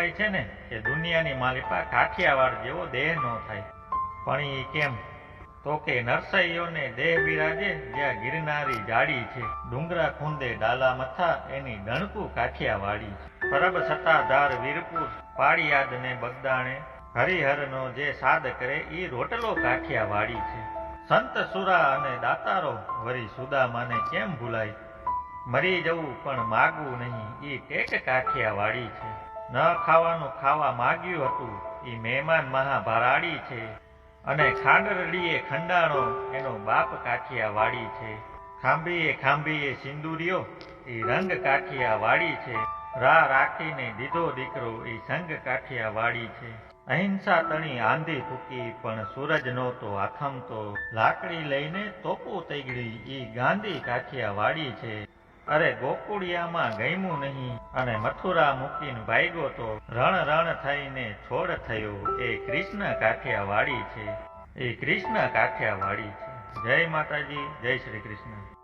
કહેવાય છે ને કે દુનિયાની માલિપા કાઠિયાવાડ જેવો દેહ ન થાય. પણ એ કેમ? તો કે નરસૈયોને દેહ બિરાજે જ્યાં ગિરનારી જાડી છે. ડુંગરા ખૂંદે ડાલા મથા એની ડણકું કાઠિયાવાડી છે. પરબ સત્તાધાર વીરપુર પાળિયાદને બગદાણે હરિહરનો જે સાદ કરે એ રોટલો કાઠિયાવાડી છે. સંત સુરા અને દાતારો વરી સુદામાને કેમ ભૂલાય? મરી જવું પણ માગવું નહીં. એ ટેક કાઠિયાવાડી છે. ન ખાવાનું ખાવા માગ્યું હતું. એ મહેમાન મહાભારાડી છે અને ખાંડરડીએ ખંડાણો એનો બાપ કાઠિયાવાડી છે. ખાંભીએ ખાંભીએ સિંદુરિયો એ રંગ કાઠિયાવાડી છે. રા રાખીને દીધો દીકરો એ સંગ કાઠિયાવાડી છે. અહિંસા તણી આંધી ફૂકી, પણ સૂરજ નહોતો આથમતો. લાકડી લઈને તોપો તૈગડી એ ગાંધી કાઠિયાવાડી છે. અરે ગોકુળિયામાં ગયમું નહીં અને મથુરા મૂકીને ભાગ્યો તો રણ રણ થઈને છોડ થયો. એ કૃષ્ણ કાઠિયાવાડી છે. એ કૃષ્ણ કાઠિયાવાડી છે. જય માતાજી, જય શ્રી કૃષ્ણ.